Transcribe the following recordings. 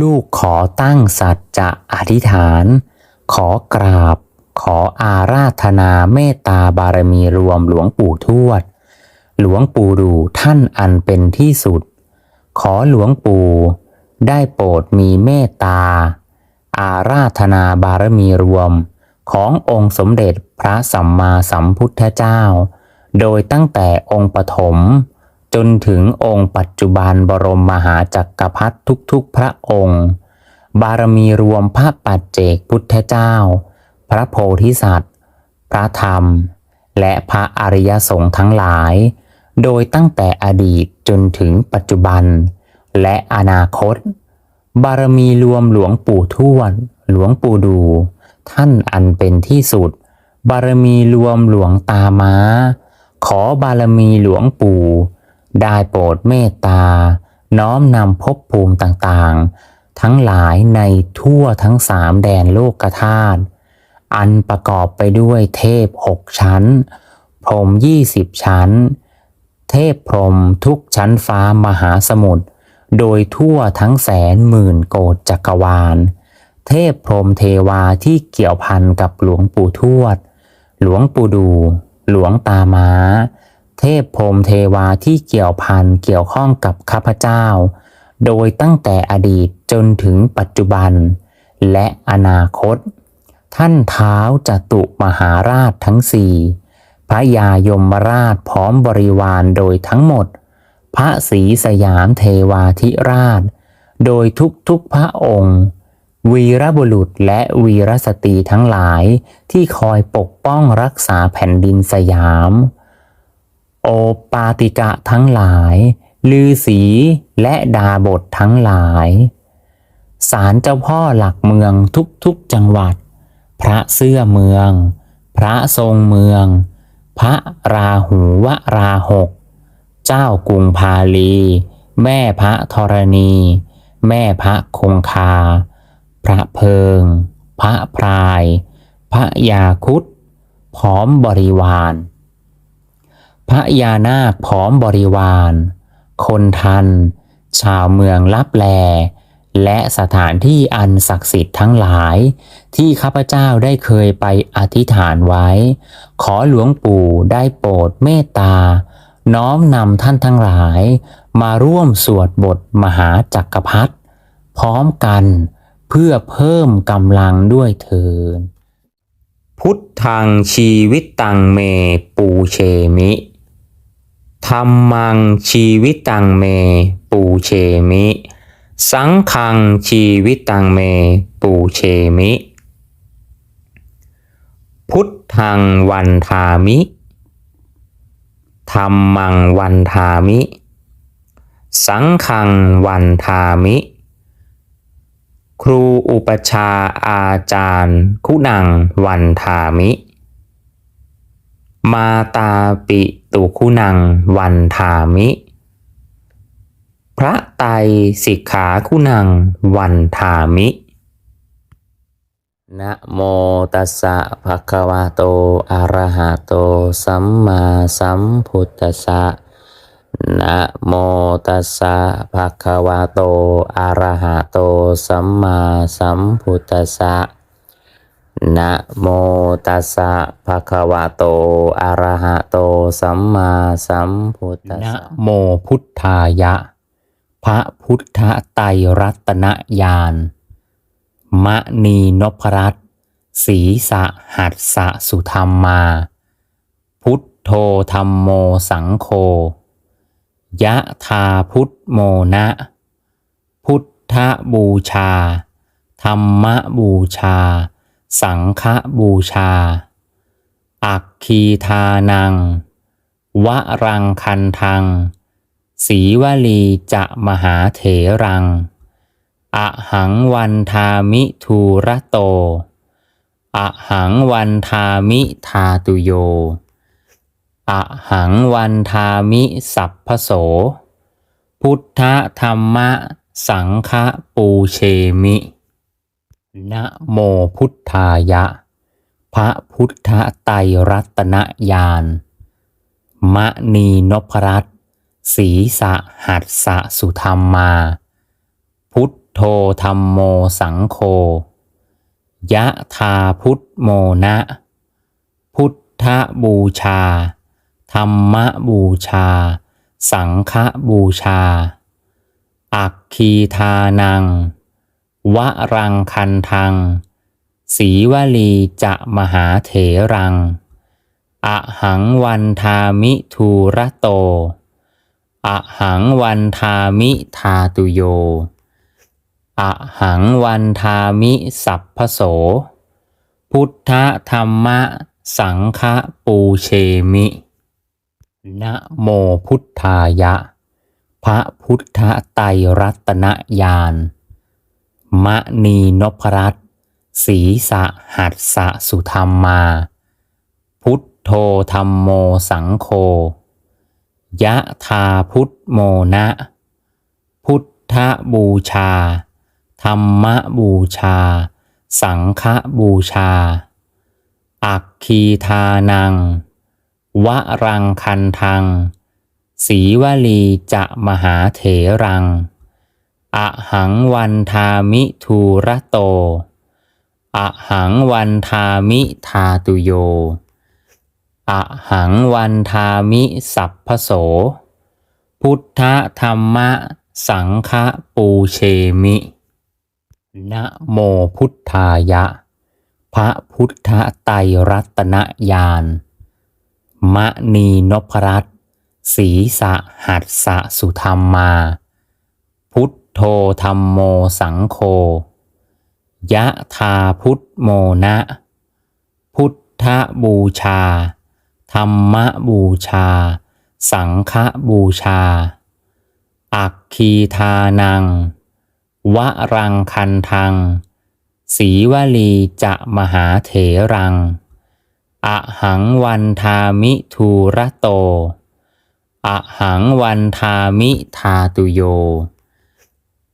ลูกขอตั้งสัจจะอธิษฐาน ขอกราบ ขออาราธนาเมตตาบารมีรวมหลวงปู่ทวด หลวงปู่ดูท่านอันเป็นที่สุด ขอหลวงปู่ได้โปรดมีเมตตา อาราธนาบารมีรวม ขององค์สมเด็จพระสัมมาสัมพุทธเจ้า โดยตั้งแต่องค์ปฐม จนถึงองค์ปัจจุบันบรมมหาจักรพรรดิทุกๆพระองค์ บารมีรวมพระปัจเจกพุทธเจ้า พระโพธิสัตว์ พระธรรม และพระอริยสงฆ์ทั้งหลาย โดยตั้งแต่อดีตจนถึงปัจจุบัน และอนาคต บารมีรวมหลวงปู่ทวดหลวงปู่ดู ท่านอันเป็นที่สุด บารมีรวมหลวงตาม้า ขอบารมีหลวงปู่ ได้โปรดเมตตา น้อมนำภพภูมิต่างๆ ทั้งหลายในทั่วทั้งสามแดนโลกธาตุอันประกอบไปด้วยเทพหกชั้น พรหมยี่สิบชั้น เทพพรหมทุกชั้นฟ้ามหาสมุทรโดยทั่วทั้งแสนหมื่นโกฏจักรวาล เทพพรหมเทวาที่เกี่ยวพันกับหลวงปู่ทวด หลวงปู่ดู หลวงตาม้า เทพพรมเทวาที่เกี่ยวพันเกี่ยวข้องกับข้าพเจ้า โดยตั้งแต่อดีตจนถึงปัจจุบัน และอนาคต ท่านเท้าจตุมหาราชทั้งสี่พระยายมราชพร้อมบริวารโดยทั้งหมด พระศรีสยามเทวาธิราช โดยทุกๆพระองค์ วีรบุรุษและวีรสตรีทั้งหลายที่คอยปกป้องรักษาแผ่นดินสยาม โอปาติกะทั้งหลาย ลือสีและดาบททั้งหลายศาลเจ้าพ่อหลักเมืองทุกๆจังหวัด พระเสื้อเมือง พระทรงเมือง พระราหูวราหก เจ้ากรุงพาลี แม่พระธรณี แม่พระคงคา พระเพิง พระพราย พระยาคุดพร้อมบริวาร ระยานาคพร้อมบริวาร คนทัน ชาวเมืองลับแล และสถานที่อันศักดิ์สิทธิ์ทั้งหลาย ที่ข้าพเจ้าได้เคยไปอธิษฐานไว้ ขอหลวงปู่ได้โปรดเมตตา น้อมนำท่านทั้งหลาย มาร่วมสวดบทมหาจักรพรรดิพร้อมกันเพื่อเพิ่มกำลังด้วยเถินพุทธังชีวิตตังเมปูเชมิ ธรรมังชีวิตตังเม ปูเชมิ สังฆังชีวิตตังเม ปูเชมิ พุทธังวันทามิธรรมังวันทามิ สังฆังวันทามิ ครูอุปชาอาจารย์ คุณังวันทามิ มาตาปิตุคุณังวันทามิ พระไตรสิกขาคุณังวันทามินะโมตัสสะภะคะวะโตอะระหะโต สัมมาสัมพุทธัสสะนะโมตัสสะภะคะวะโตอะระหะโต สัมมาสัมพุทธัสสะ นะโมตัสสะภะคะวะโต อะระหะโต สัมมาสัมพุทธัสสะนะโมพุทธายะ พระพุทธไตรรัตนญาณมณีนพรัตน์ศีสะหัสสะสุธรรมมา พุทโธธรรมโมสังโฆยะธาพุทธโมนะ พุทธบูชา ธรรมบูชา สังฆบูชา อักคีทานัง วรังคันทัง สีวลีจะมหาเถรัง อหังวันทามิทูระโต อหังวันทามิทาตุโย อหังวันทามิสัพพโส พุทธธรรมะสังฆปูเชมิ นะโมพุทธายะ พระพุทธไตรรัตนญาณมณีนพรัตศีสะหัสสะสุธรรมมา พุทโธธรรมโมสังโฆยะธาพุทธโมนะ พุทธบูชา ธรรมบูชา สังฆบูชา อักคีทานัง วรังคันทัง สีวลีจะมหาเถรัง อหังวันทามิทูระโต อหังวันทามิทาตุโย อหังวันทามิสัพพโส พุทธธรรมะสังฆปูเชมิ นะโมพุทธายะ พระพุทธไตรรัตนญาณ มะนีนพรัตศีสะหัสสะสุธรรมมา พุทโธธรรมโมสังโฆยะธาพุทธโมนะ พุทธบูชา ธรรมบูชา สังฆบูชา อักคีทานัง วรังคันทัง สีวลีจะมหาเถรัง อะหังวันทามิทูระโตอะหังวันทามิทาตุโยอะหังวันทามิสัพพโส พุทธธรรมะสังฆปูเชมิ นะโมพุทธายะ พระพุทธไตรรัตนญาณ มะนีนพรัตน์ศีสะหัสสะสุธรรมมา พุทโธธรรมโมสังโฆยะธาพุทธโมนะ พุทธบูชา ธรรมบูชา สังฆบูชา อักคีทานัง วรังคันทัง สีวลีจะมหาเถรังอะหังวันทามิทูระโตอะหังวันทามิทาตุโย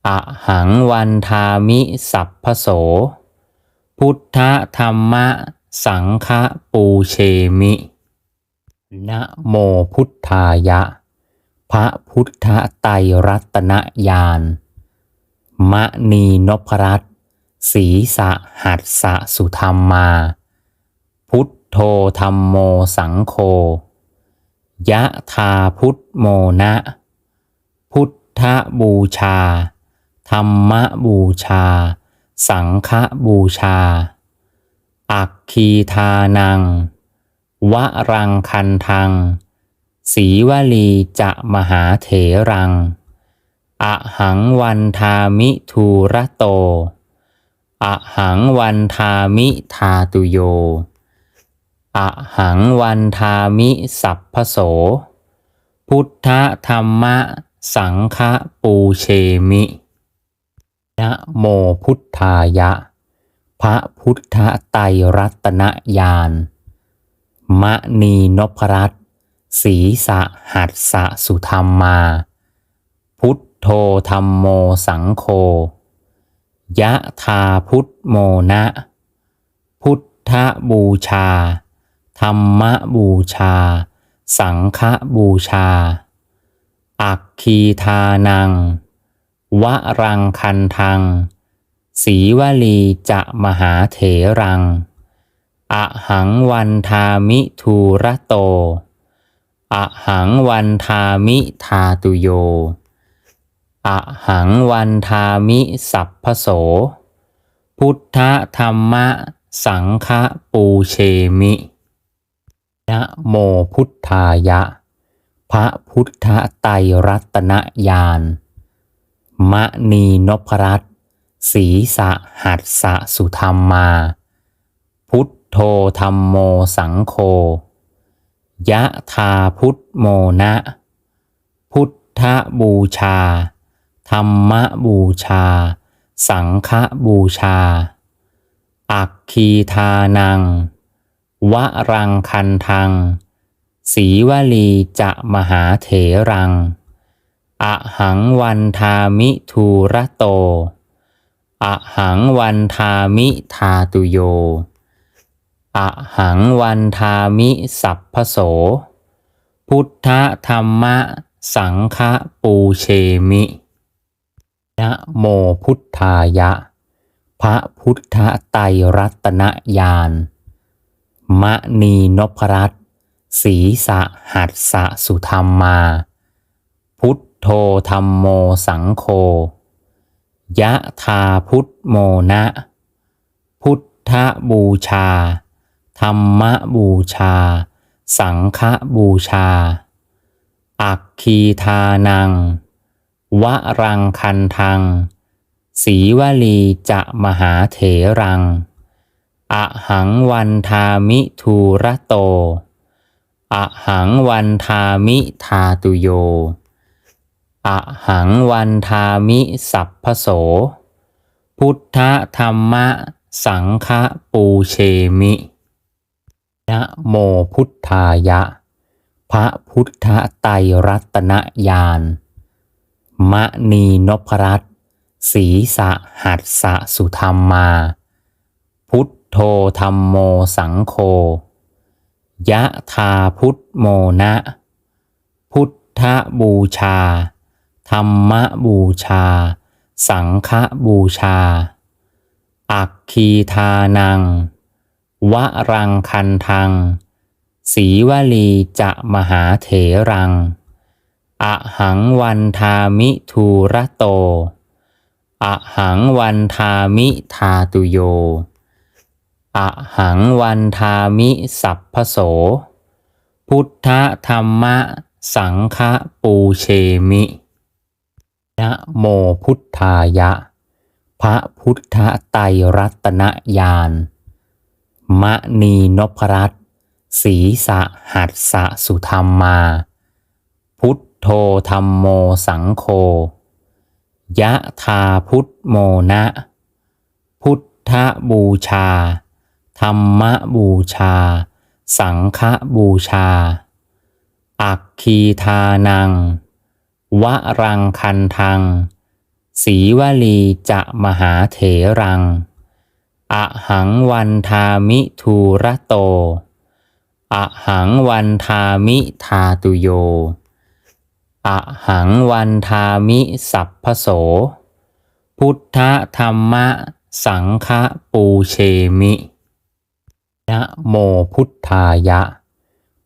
อะหังวันทามิสัพพโส พุทธธรรมะสังฆปูเชมินะโมพุทธายะ พระพุทธไตรรัตนญาณมะนีนพรัตศีสะหัสสะสุธรรมมา พุทโธธรรมโมสังโฆยะธาพุทธโมนะ พุทธบูชา ธรรมบูชา สังฆบูชา อักคีทานัง วรังคันทัง สีวลีจะมหาเถรังอะหังวันทามิทูระโตอะหังวันทามิทาตุโยอะหังวันทามิสัพพโส พุทธธรรมะสังฆปูเชมิ นะโมพุทธายะ พระพุทธไตรรัตนญาณมะนีนพรัตศีสะหัสสะสุธรรมมา พุทโธธรรมโมสังโฆยะธาพุทธโมนะ พุทธบูชา ธรรมบูชา สังฆบูชา อักคีทานัง วรังคันทัง สีวลีจะมหาเถรังอะหังวันทามิทูระโตอะหังวันทามิทาตุโยอะหังวันทามิสัพพโส พุทธธรรมะสังฆปูเชมินะโมพุทธายะ พระพุทธไตรรัตนญาณ มะนีนพรัตศีสะหัสสะสุธรรมมา พุทโธธรรมโมสังโฆยะธาพุทธโมนะ พุทธบูชา ธรรมบูชา สังฆบูชา อักคีทานัง วรังคันทัง สีวลีจะมหาเถรัง อะหังวันทามิทูระโตอะหังวันทามิทาตุโยอะหังวันทามิสัพพโส พุทธธรรมะสังฆปูเชมินะโมพุทธายะ พระพุทธไตรรัตนญาณมะนีนพรัตน์ศีสะหัสสะสุธรรมมา พุทโธธรรมโมสังโฆยะธาพุทธโมนะ พุทธบูชา ธรรมบูชา สังฆบูชา อักคีทานัง วรังคันทัง สีวลีจะมหาเถรังอะหังวันทามิทูระโตอะหังวันทามิทาตุโย อะหังวันทามิสัพพโส พุทธธรรมะ สังฆปูเชมินะโมพุทธายะ พระพุทธไตรรัตนญาณมะนีนพรัตศีสะหัสสะสุธรรมมา พุทโธธรรมโมสังโฆยะธาพุทธโมนะ พุทธบูชา ธรรมบูชา สังฆบูชา อักคีทานัง วรังคันทัง สีวลีจะมหาเถรังอะหังวันทามิทูระโตอะหังวันทามิทาตุโยอะหังวันทามิสัพพโส พุทธธรรมะสังฆปูเชมิ นะโมพุทธายะ พระพุทธไตรรัตนญาณมะนีนพรัตศีสะหัสสะสุธรรมมา พุทโธธรรมโมสังโฆยะธาพุทธโมนะ พุทธบูชา ธรรมบูชา สังฆบูชา อักคีทานัง วรังคันทัง สีวลีจะมหาเถรังอะหังวันทามิทูระโตอะหังวันทามิทาตุโยอะหังวันทามิสัพพโส พุทธธรรมะสังฆปูเชมินะโมพุทธายะ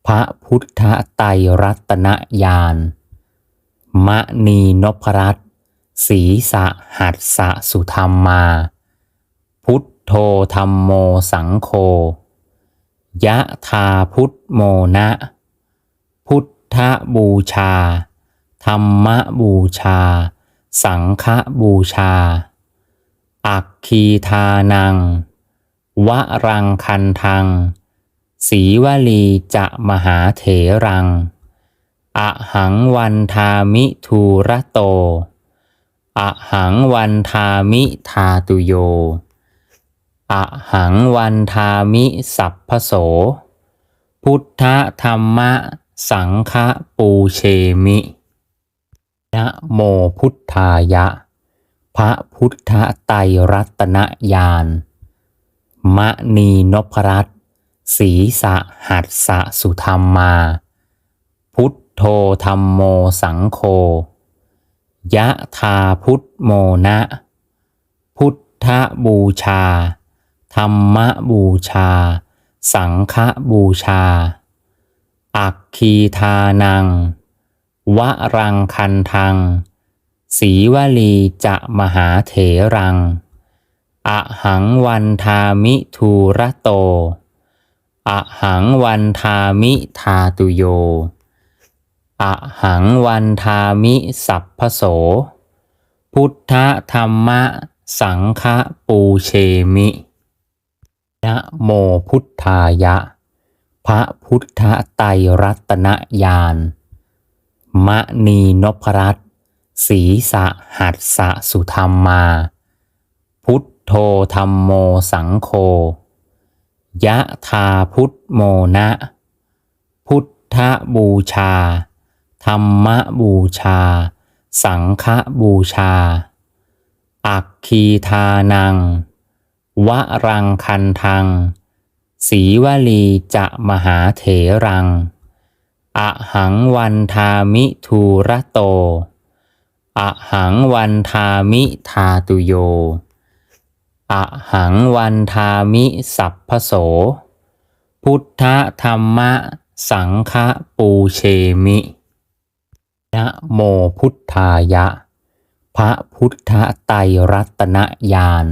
พระพุทธไตรรัตนญาณ มะนีนพรัตศีสะหัสสะสุธรรมมา พุทโธธรรมโมสังโฆยะธาพุทธโมนะ พุทธบูชา ธรรมบูชา สังฆบูชา อักคีทานัง วรังคันทัง สีวลีจะมหาเถรัง อะหังวันทามิทูระโตอะหังวันทามิทาตุโยอะหังวันทามิสัพพโส พุทธธรรมะสังฆปูเชมินะโมพุทธายะ พระพุทธไตรรัตนญาณมะนีนพรัตน์ศีสะหัสสะสุธรรมมา พุทโธธรรมโมสังโฆยะธาพุทธโมนะ พุทธบูชา ธรรมบูชา สังฆบูชา อักคีทานัง วรังคันทัง สีวลีจะมหาเถรังอะหังวันทามิทูระโตอะหังวันทามิทาตุโย อะหังวันทามิสัพพโส พุทธธรรมะ สังฆปูเชมินะโมพุทธายะ พระพุทธไตรรัตนญาณมะนีนพรัตศีสะหัสสะสุธรรมมา พุทโธธรรมโมสังโฆยะธาพุทธโมนะ พุทธบูชา ธรรมบูชา สังฆบูชา อักคีทานัง วรังคันทัง สีวลีจะมหาเถรังอะหังวันทามิทูระโตอะหังวันทามิทาตุโยอะหังวันทามิสัพพโส พุทธธรรมะสังฆปูเชมิ นะโมพุทธายะ พระพุทธไตรรัตนญาณ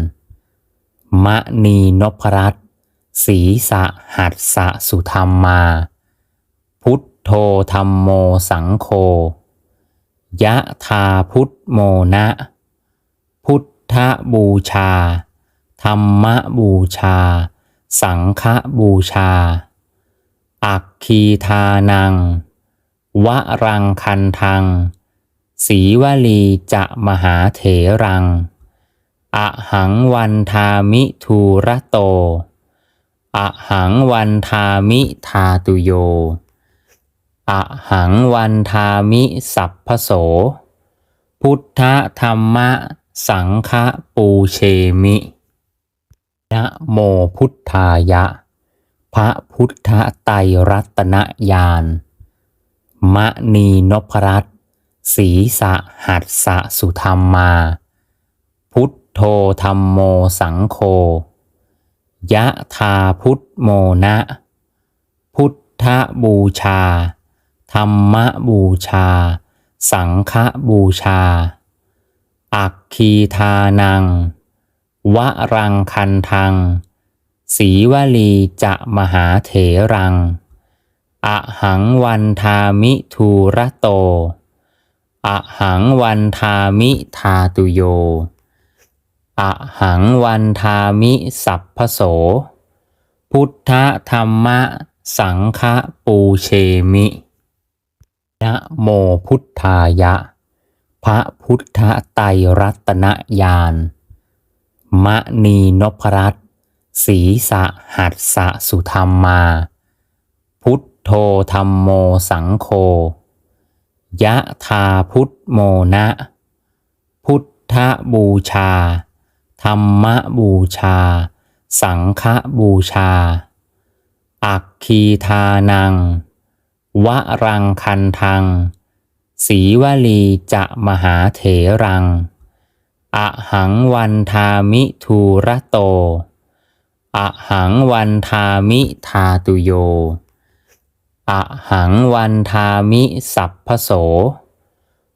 มะนีนพรัตศีสะหัสสะสุธรรมมา พุทโธธรรมโมสังโฆยะธาพุทธโมนะ พุทธบูชา ธรรมบูชา สังฆบูชา อักคีทานัง วรังคันทัง สีวลีจะมหาเถรังอะหังวันทามิทูระโตอะหังวันทามิทาตุโยอะหังวันทามิสัพพโส พุทธธรรมะสังฆปูเชมินะโมพุทธายะ พระพุทธไตรรัตนญาณ มะนีนพรัตศีสะหัสสะสุธรรมมา พุทโธธรรมโมสังโฆยะธาพุทธโมนะ พุทธบูชา ธรรมบูชา สังฆบูชา อักคีทานัง วรังคันทัง สีวลีจะมหาเถรัง อะหังวันทามิทูระโตอะหังวันทามิทาตุโยอะหังวันทามิสัพพโส พุทธธรรมะสังฆปูเชมินะโมพุทธายะ พระพุทธไตรรัตนญาณมะนีนพรัตน์ศีสะหัสสะสุธรรมมา พุทโธธรรมโมสังโฆยะธาพุทธโมนะ พุทธบูชา ธรรมบูชา สังฆบูชา อักคีทานัง วรังคันทัง สีวลีจะมหาเถรังอะหังวันทามิทูระโตอะหังวันทามิทาตุโย อะหังวันทามิสัพพโส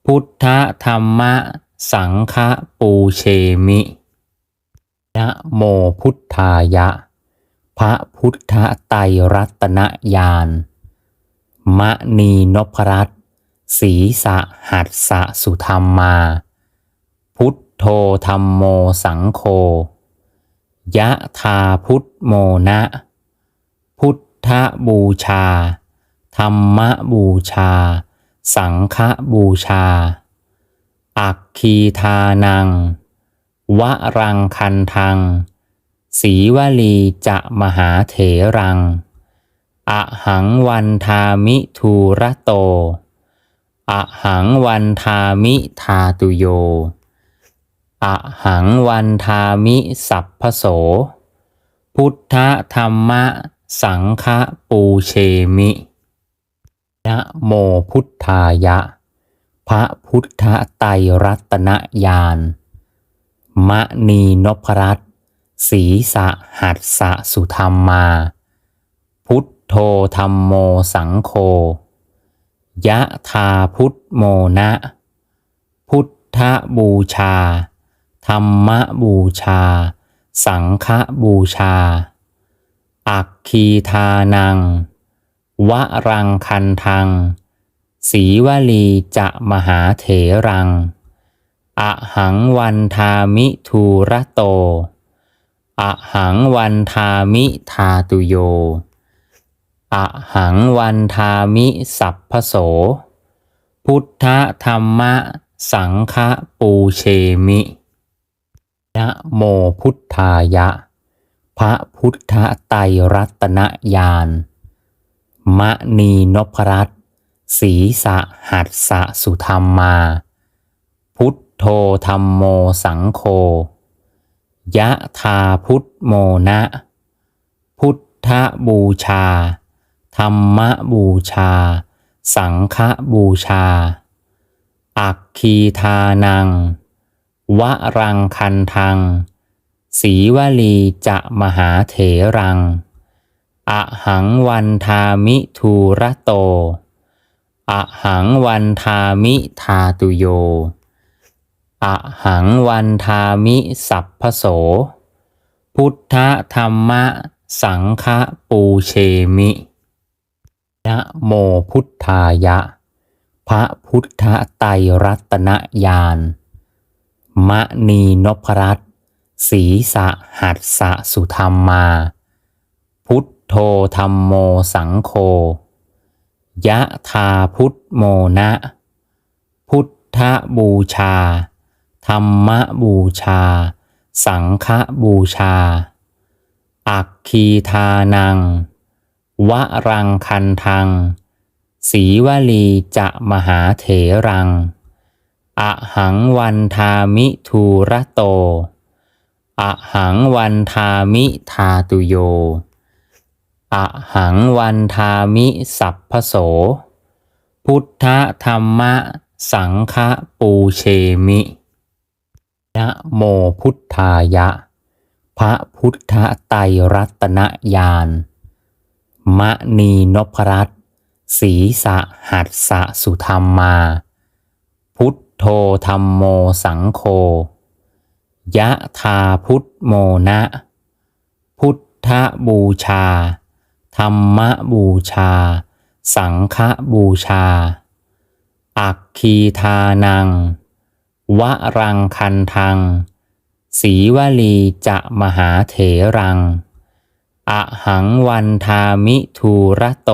พุทธธรรมะสังฆปูเชมินะโมพุทธายะ พระพุทธไตรรัตนญาณมะนีนพรัตศีสะหัสสะสุธรรมมา พุทโธธรรมโมสังโฆยะธาพุทธโมนะ พุทธบูชา ธรรมบูชา สังฆบูชา อักคีทานัง วรังคันทัง สีวลีจะมหาเถรังอะหังวันทามิทูระโตอะหังวันทามิทาตุโยอะหังวันทามิสัพพโส พุทธธรรมะสังฆปูเชมิ นะโมพุทธายะ พระพุทธไตรรัตนญาณมะนีนพรัตศีสะหัสสะสุธรรมมา พุทโธธรรมโมสังโฆยะธาพุทธโมนะ พุทธบูชา ธรรมบูชา สังฆบูชา อักคีทานัง วรังคันทัง สีวลีจะมหาเถรังอะหังวันทามิทูระโตอะหังวันทามิทาตุโยอะหังวันทามิสัพพโส พุทธธรรมะสังฆปูเชมินะโมพุทธายะ พระพุทธไตรรัตนญาณ มะนีนพรัตศีสะหัสสะสุธรรมมา พุทโธธรรมโมสังโฆยะธาพุทธโมนะ พุทธบูชา ธรรมบูชา สังฆบูชาออักคีทานัง วรังคันทัง สีวลีจะมหาเถรัง อะหังวันทามิทูระโตอะหังวันทามิทาตุโยอะหังวันทามิสัพพโส พุทธธรรมะสังฆปูเชมินะโมพุทธายะ พระพุทธไตรรัตนญาณมะนีนพรัตน์ศีสะหัสสะสุธรรมมา พุทโธธรรมโมสังโฆยะธาพุทธโมนะ พุทธบูชา ธรรมบูชา สังฆบูชา อักคีทานัง วรังคันทัง สีวลีจะมหาเถรังอะหังวันทามิทูระโตอะหังวันทามิทาตุโย อะหังวันทามิสัพพโส พุทธธรรมะ สังฆปูเชมินะโมพุทธายะ พระพุทธไตรรัตนญาณมะนีนพรัตศีสะหัสสะสุธรรมมา พุทโธธรรมโมสังโฆยะธาพุทธโมนะ พุทธบูชา ธรรมบูชา สังฆบูชา อักคีทานัง วรังคันทัง สีวลีจะมหาเถรังอะหังวันทามิทูระโต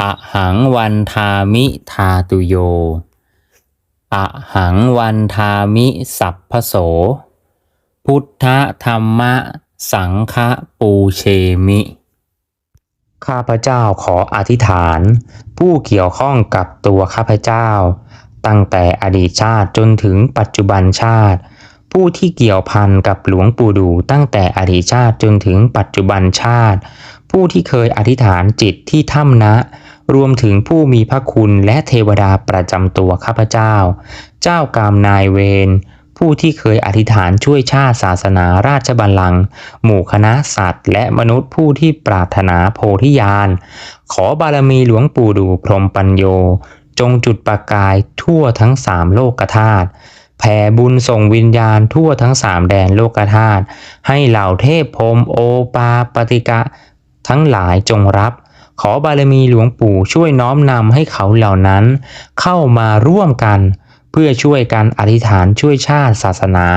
อะหังวันทามิทาตุโยอะหังวันทามิสัพพโส พุทธธรรมะสังฆปูเชมิ ข้าพเจ้าขออธิษฐาน ผู้เกี่ยวข้องกับตัวข้าพเจ้า ตั้งแต่อดีตชาติจนถึงปัจจุบันชาติ ผู้ที่เกี่ยวพันกับหลวงปู่ดูตั้งแต่อดีตชาติจนถึงปัจจุบันชาติ ผู้ที่เคยอธิษฐานจิตที่ถ้ำนะ รวมถึงผู้มีพระคุณและเทวดาประจำตัวข้าพเจ้า เจ้ากรรมนายเวร ผู้ที่เคยอธิษฐานช่วยชาติศาสนาราชบัลลังก์หมู่คณะสัตว์ และมนุษย์ผู้ที่ปรารถนาโพธิญาณ ขอบารมีหลวงปู่ดูพรหมปัญโย จงจุดประกายทั่วทั้งสามโลกธาตุแผ่บุญส่งวิญญาณทั่วทั้งสามแดนโลกธาตุให้เหล่าเทพพรมโอปาปฏิกะ ทั้งหลายจงรับ ขอบารมีหลวงปู่ช่วยน้อมนำให้เขาเหล่านั้น เข้ามาร่วมกัน เพื่อช่วยกันอธิษฐานช่วยชาติศาสนา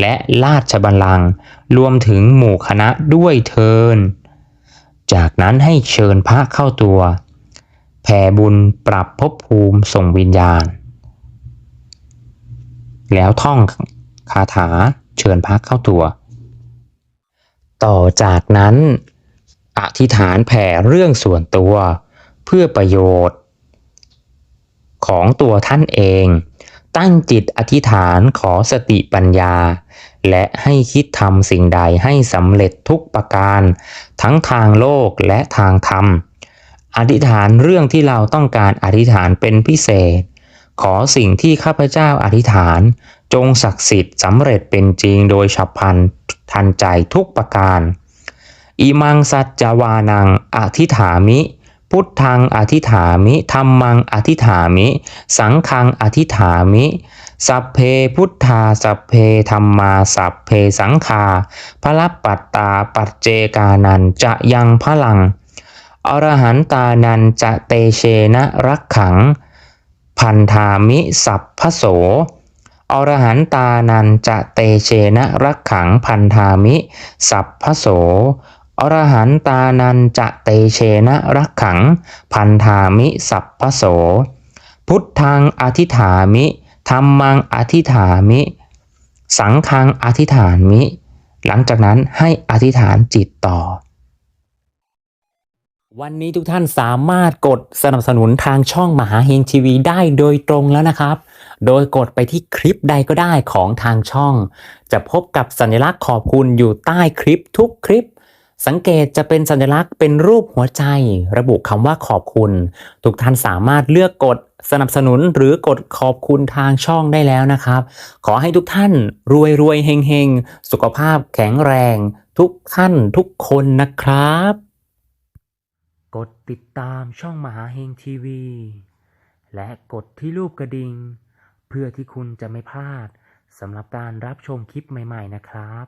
และราชบัลลังก์รวมถึงหมู่คณะด้วยเทิน จากนั้นให้เชิญพระเข้าตัวแผ่บุญปรับภพภูมิส่งวิญญาณ แล้วท่องคาถาเชิญพระเข้าตัว ต่อจากนั้น อธิษฐานแผ่เรื่องส่วนตัว เพื่อประโยชน์ ของตัวท่านเอง ตั้งจิตอธิษฐานขอสติปัญญา และให้คิดทำสิ่งใดให้สำเร็จทุกประการ ทั้งทางโลกและทางธรรม อธิษฐานเรื่องที่เราต้องการอธิษฐานเป็นพิเศษ ขอสิ่งที่ข้าพเจ้าอธิษฐาน จงศักดิ์สิทธิ์สำเร็จเป็นจริงโดยฉับพลันทันใจทุกประการอิมังสัจจวานังอธิษฐามิ พุทธังอธิฐามิธรรมังอธิฐามิ สังฆังอธิฐามิ สัพเพพุทธา สัพเพธรรมา สัพเพสังฆาพระปัตตาปัจเจกานันจะยังพลัง อรหันตานันจะเตเชนะรักขัง พันธามิสัพพโส อรหันตานันจะเตเชนะรักขังพันธามิ สัพพโส อรหันตานันจะเตเชนะรักขัง พันธามิสัพพโส พุทธังอธิฐามิธรรมังอธิฐามิ สังฆังอธิฐานมิ หลังจากนั้นให้อธิษฐานจิตต่อ วันนี้ทุกท่านสามารถกดสนับสนุนทางช่องมหาเฮงทีวีได้โดยตรงแล้วนะครับ โดยกดไปที่คลิปใดก็ได้ของทางช่อง จะพบกับสัญลักษณ์ขอบคุณอยู่ใต้คลิปทุกคลิป สังเกตจะเป็นสัญลักษณ์เป็นรูปหัวใจ ระบุคำว่าขอบคุณ ทุกท่านสามารถเลือกกดสนับสนุนหรือกดขอบคุณทางช่องได้แล้วนะครับ ขอให้ทุกท่านรวยรวยเฮงเฮงสุขภาพแข็งแรง ทุกท่านทุกคนนะครับ กดติดตามช่องมหาเฮงทีวี และกดที่รูปกระดิ่งเพื่อที่คุณจะไม่พลาดสำหรับการรับชมคลิปใหม่ ๆ นะครับ